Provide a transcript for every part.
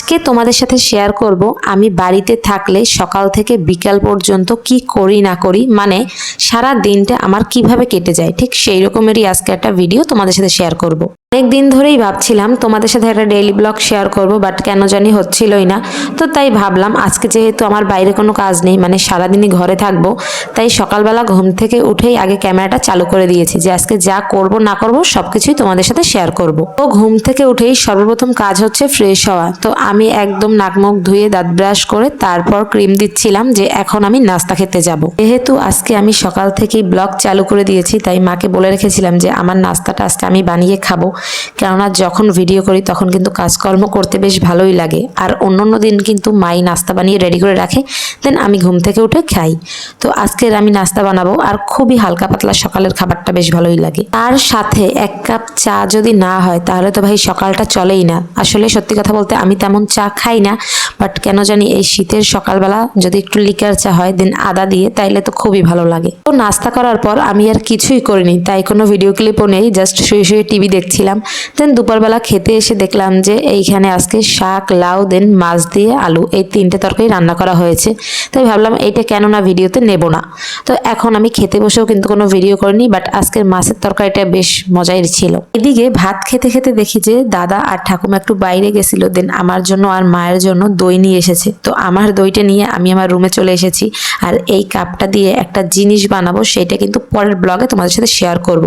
আজকে তোমাদের সাথে শেয়ার করব, আমি বাড়িতে থাকলে সকাল থেকে বিকাল পর্যন্ত কি করি না করি মানে সারা দিনটা আমার কীভাবে কেটে যায়, ঠিক সেই রকমেরই আজকে একটা ভিডিও তোমাদের সাথে শেয়ার করব। অনেক দিন ধরেই ভাবছিলাম তোমাদের সাথে একটা ডেইলি ব্লগ শেয়ার করব বাট কেন জানি হচ্ছিলই না। তো তাই ভাবলাম, আজকে যেহেতু আমার বাইরে কোনো কাজ নেই মানে সারাদিনই ঘরে থাকব, তাই সকালবেলা ঘুম থেকে উঠেই আগে ক্যামেরাটা চালু করে দিয়েছি যে আজকে যা করব, না করব, সবকিছুই তোমাদের সাথে শেয়ার করব। তো ঘুম থেকে উঠেই সর্বপ্রথম কাজ হচ্ছে ফ্রেশ হওয়া। তো আমি একদম নাক মুখ ধুয়ে দাঁত ব্রাশ করে তারপর ক্রিম দিচ্ছিলাম যে এখন আমি নাস্তা খেতে যাব। যেহেতু আজকে আমি সকাল থেকেই ব্লগ চালু করে দিয়েছি, তাই মাকে বলে রেখেছিলাম যে আমার নাস্তাটা আজকে আমি বানিয়ে খাব। কেননা যখন ভিডিও করি তখন কিন্তু কাজকর্ম করতে বেশ ভালোই লাগে। আর অন্য অন্য দিন কিন্তু মাই নাস্তা বানিয়ে রেডি করে রাখে দেন আমি ঘুম থেকে উঠে খাই। তো আজকের আমি নাস্তা বানাবো আর খুবই হালকা পাতলা সকালের খাবারটা বেশ ভালোই লাগে। আর সাথে এক কাপ চা যদি না হয় তাহলে তো ভাই সকালটা চলেই না। আসলে সত্যি কথা বলতে আমি তেমন চা খাই না বাট কেন জানি এই শীতের সকালবেলা যদি একটু লিকার চা হয় দেন আদা দিয়ে তাইলে তো খুবই ভালো লাগে। তো নাস্তা করার পর আমি আর কিছুই করিনি, তাই কোনো ভিডিও ক্লিপও নেই জাস্ট শুয়ে শুয়ে টিভি দেখছিলাম। দেন দুপুরবেলা খেতে এসে দেখলাম যে এইখানে আজকে শাক, লাউ দেন মাছ দিয়ে আলু এই তিনটে তরকারি রান্না করা হয়েছে। তাই ভাবলাম এইটা কেন না ভিডিওতে নেব না। তো এখন আমি খেতে বসেও কিন্তু কোনো ভিডিও করিনি বাট আজকের মাছের তরকারিটা বেশ মজাই ছিল। এদিকে ভাত খেতে খেতে দেখি যে দাদা আর ঠাকুমা একটু বাইরে গেছিল দেন আমার জন্য আর মায়ের জন্য দই নিয়ে এসেছে। তো আমার দইটা নিয়ে আমি আমার রুমে চলে এসেছি আর এই কাপটা দিয়ে একটা জিনিস বানাবো, সেটা কিন্তু পরের ব্লগে তোমাদের সাথে শেয়ার করব।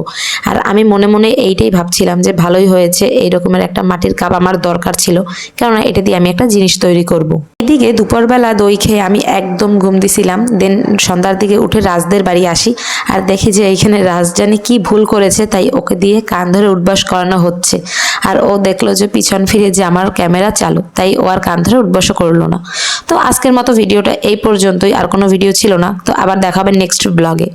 আর আমি মনে মনে এইটাই ভাবছিলাম যে ভালোই হয়েছে। এই রকমের একটা মাটির কাপ আমার দরকার ছিল। কেননা এটা দিয়ে আমি একটা জিনিস তৈরি করব। এদিকে দুপুরবেলা দই খেয়ে আমি একদম ঘুম দিছিলাম। দেন সন্ধ্যার দিকে উঠে রাজদের বাড়ি আসি আর দেখি যে এইখানে রাজ জানি কি ভুল করেছে, তাই ওকে দিয়ে কান ধরে উঠবাস করানো হচ্ছে। আর ও দেখল যে পিছন ফিরে যে আমার ক্যামেরা চালু, তাই ও আর কান ধরে উঠবাসও করল না। তো আজকের মতো ভিডিওটা এই পর্যন্তই। আর কোনো ভিডিও ছিল না। তো আবার দেখাবেন নেক্সট ব্লগে